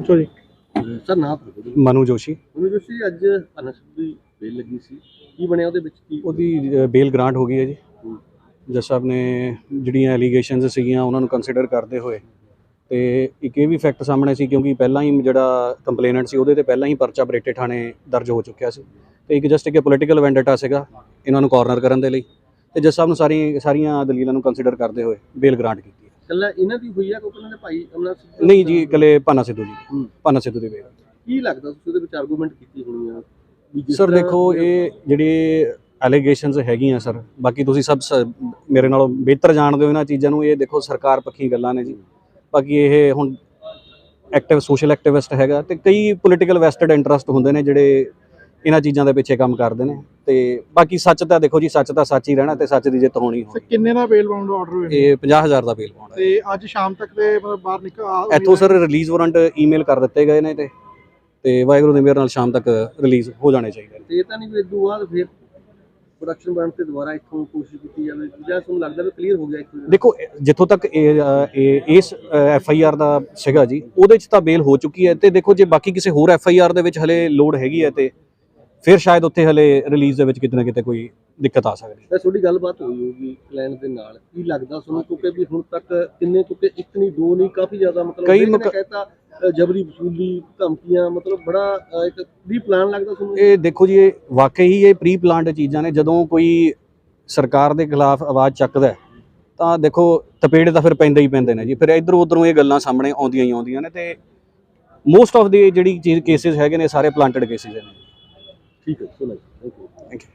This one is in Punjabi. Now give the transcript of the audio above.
ਪੁੱਛੋ ਜੀ। ਸਰ ਨਾਮ ਜੀ। ਮਨੂ ਜੋਸ਼ੀ। ਮੈਨੂੰ ਜੋਸ਼ੀ ਅੱਜ ਅਨਸ ਦੀ ਬੇਲ ਲੱਗੀ ਸੀ। ਕੀ ਬਣਿਆ ਉਹਦੇ ਵਿੱਚ? ਕੀ ਉਹਦੀ ਬੇਲ ਗ੍ਰਾਂਟ ਹੋ ਗਈ ਹੈ ਜੀ। ਜੱਜ ਸਾਹਿਬ ਨੇ ਜਿਹੜੀਆਂ ਐਲੀਗੇਸ਼ਨਸ ਸੀਗੀਆਂ ਉਹਨਾਂ ਨੂੰ ਕੰਸੀਡਰ ਕਰਦੇ ਹੋਏ। ਤੇ ਇੱਕ ਇਹ ਵੀ ਫੈਕਟ ਸਾਹਮਣੇ ਸੀ ਕਿਉਂਕਿ ਪਹਿਲਾਂ ਹੀ ਜਿਹੜਾ ਕੰਪਲੇਨੈਂਟ ਸੀ ਉਹਦੇ ਤੇ ਪਹਿਲਾਂ ਹੀ ਪਰਚਾ ਬਰੇਟੇ ਥਾਣੇ ਦਰਜ ਹੋ ਚੁੱਕਿਆ ਸੀ। ਤੇ ਇੱਕ ਜਸਟ ਇੱਕ ਪੋਲੀਟੀਕਲ ਵੈਂਡੇਟਾ ਸੀਗਾ ਇਹਨਾਂ ਨੂੰ ਕਾਰਨਰ ਕਰਨ ਦੇ ਲਈ। ਤੇ ਜੱਜ ਸਾਹਿਬ ਨੂੰ ਸਾਰੀ ਸਾਰੀਆਂ ਦਲੀਲਾਂ ਨੂੰ ਕੰਸੀਡਰ ਕਰਦੇ ਹੋਏ ਬੇਲ ਗ੍ਰਾਂਟ ਕੀਤੀ। ਕੱਲਾ ਇਹਨਾਂ ਦੀ ਹੋਈ ਆ ਕਿਉਂਕਿ ਉਹਨਾਂ ਦੇ ਭਾਈ ਅਮਨਾ ਸਿੰਘ ਨਹੀਂ ਜੀ ਇਕੱਲੇ ਪਾਨਾ ਸਿੱਧੂ ਜੀ। ਪਾਨਾ ਸਿੱਧੂ ਦੀ ਬੇਲ ਕੀ ਲੱਗਦਾ ਤੁਸੀਂ ਉਹਦੇ ਵਿੱਚ ਆਰਗੂਮੈਂਟ ਕੀਤੀ ਹੋਣੀ ਆ? ਸਰ ਦੇਖੋ ਇਹ ਜਿਹੜੇ ਐਲੀਗੇਸ਼ਨਸ ਹੈਗੀਆਂ ਸਰ ਬਾਕੀ ਤੁਸੀਂ ਸਭ ਮੇਰੇ ਨਾਲੋਂ ਬਿਹਤਰ ਜਾਣਦੇ ਹੋ ਇਹਨਾਂ ਚੀਜ਼ਾਂ ਨੂੰ ਇਹ ਦੇਖੋ ਸਰਕਾਰ ਪੱਖੀ ਗੱਲਾਂ ਨੇ ਜੀ। ਬਾਕੀ ਇਹ ਹੁਣ ਐਕਟਿਵ ਸੋਸ਼ਲ ਐਕਟਿਵਿਸਟ ਹੈਗਾ ਤੇ ਕਈ ਪੋਲੀਟੀਕਲ ਵੈਸਟਡ ਇੰਟਰਸਟ ਹੁੰਦੇ ਨੇ ਜਿਹੜੇ ਇਹਨਾਂ ਚੀਜ਼ਾਂ ਦੇ ਪਿੱਛੇ ਕੰਮ ਕਰਦੇ ਨੇ। ਤੇ ਬਾਕੀ ਸੱਚ ਤਾਂ ਦੇਖੋ ਜੀ ਸੱਚ ਤਾਂ ਸੱਚ ਹੀ ਰਹਿਣਾ ਤੇ ਸੱਚ ਦੀ ਜਿੱਤ ਹੋਣੀ ਸਰ ਹੋਣੀ ਕਿੰਨੇ ਦਾ ਬੇਲ ਬਾਉਂਡ ਆਰਡਰ ਹੋਇਆ ਇਹ 50000 ਦਾ ਬੇਲ ਪਾਉਣਾ ਤੇ ਅੱਜ ਸ਼ਾਮ ਤੱਕ ਦੇ ਮਤਲਬ ਬਾਹਰ ਨਿਕਲ ਆ- ਇੱਥੋਂ ਸਰ ਰਿਲੀਜ਼ ਵਾਰੰਟ ਈਮੇਲ ਕਰ ਦਿੱਤੇ ਗਏ ਨੇ ਤੇ ਤੇ ਵਾਹਿਗੁਰੂ ਦੀ ਮਿਹਰ ਨਾਲ ਸ਼ਾਮ ਤੱਕ ਰਿਲੀਜ਼ ਹੋ ਜਾਣੇ ਚਾਹੀਦੇ ਨੇ। ਤੇ ਇਹ ਤਾਂ ਨਹੀਂ ਵੀ ਇਦੋਂ ਬਾਅਦ ਫਿਰ ਪ੍ਰੋਡਕਸ਼ਨ ਬਣ ਤੇ ਦੁਬਾਰਾ ਇੱਥੋਂ ਕੋਸ਼ਿਸ਼ ਕੀਤੀ ਜਾਵੇ। ਜਾਂ ਤੁਹਾਨੂੰ ਲੱਗਦਾ ਵੀ ਕਲੀਅਰ ਹੋ ਗਿਆ ਇੱਕ ਵਾਰ? ਦੇਖੋ ਇਹ- ਜਿੱਥੋਂ ਤੱਕ ਇਹ ਅ, ਇਹ ਇਸ ਐਫ ਆਈ ਆਰ ਦਾ ਸੀਗਾ ਜੀ ਉਹਦੇ ਚ ਤਾਂ ਬੇਲ ਹੋ ਚੁੱਕੀ ਹੈ ਤੇ ਦੇਖੋ ਜੇ ਬਾਕੀ ਕਿਸੇ ਹੋਰ ਐਫ ਆਈ ਆਰ ਦੇ ਵਿੱਚ ਹਲੇ ਲੋਡ ਹੈਗੀ ਹੈ ਤੇ ਫਿਰ ਸ਼ਾਇਦ ਉੱਥੇ ਹਲੇ ਰਿਲੀਜ਼ ਦੇ ਵਿੱਚ ਕਿਤੇ ਨਾ ਕਿਤੇ ਕੋਈ ਦਿੱਕਤ ਆ ਸਕਦੀ। ਹੈ ਤੁਹਾਡੀ ਗੱਲਬਾਤ ਹੋਈ ਹੋਊਗੀ ਕਲਾਇੰਟ ਦੇ ਨਾਲ। ਕੀ ਲੱਗਦਾ ਤੁਹਾਨੂੰ? ਕਿਉਂਕਿ ਵੀ ਹੁਣ ਤੱਕ ਕਿੰਨੇ ਕਿਉਂਕਿ ਇੱਕ ਨਹੀਂ ਦੋ ਨਹੀਂ ਕਾਫੀ ਜ਼ਿਆਦਾ ਮਤਲਬ ਕਈ ਅ, ਜਬਰੀ ਵਸੂਲੀ ਧਮਕੀਆਂ ਮਤਲਬ ਬੜਾ ਇੱਕ ਵੀ ਪਲਾਨ ਲੱਗਦਾ ਤੁਹਾਨੂੰ? ਇਹ ਦੇਖੋ ਜੀ ਇਹ ਵਾਕਈ ਹੀ ਇਹ ਪ੍ਰੀ ਪਲਾਨਡ ਚੀਜ਼ਾਂ ਨੇ। ਜਦੋਂ ਕੋਈ ਸਰਕਾਰ ਦੇ ਖਿਲਾਫ ਆਵਾਜ਼ ਚੱਕਦਾ ਹੈ, ਤਾਂ ਦੇਖੋ ਤਪੇੜੇ ਤਾਂ ਫਿਰ ਪੈਂਦੇ ਹੀ ਪੈਂਦੇ ਨੇ ਜੀ। ਫਿਰ ਇਧਰੋਂ ਉਧਰੋਂ ਇਹ ਗੱਲਾਂ ਸਾਹਮਣੇ ਆਉਂਦੀਆਂ ਹੀ ਆਉਂਦੀਆਂ ਨੇ ਤੇ ਮੋਸਟ ਆਫ ਦੀ ਜਿਹੜੀ ਚੀਜ਼ ਕੇਸਿਸ ਹੈਗੇ ਨੇ ਸਾਰੇ ਪਲਾਂਟਡ ਕੇਸਿਸ ਨੇ। ठीक है सो लाइक थैंक यू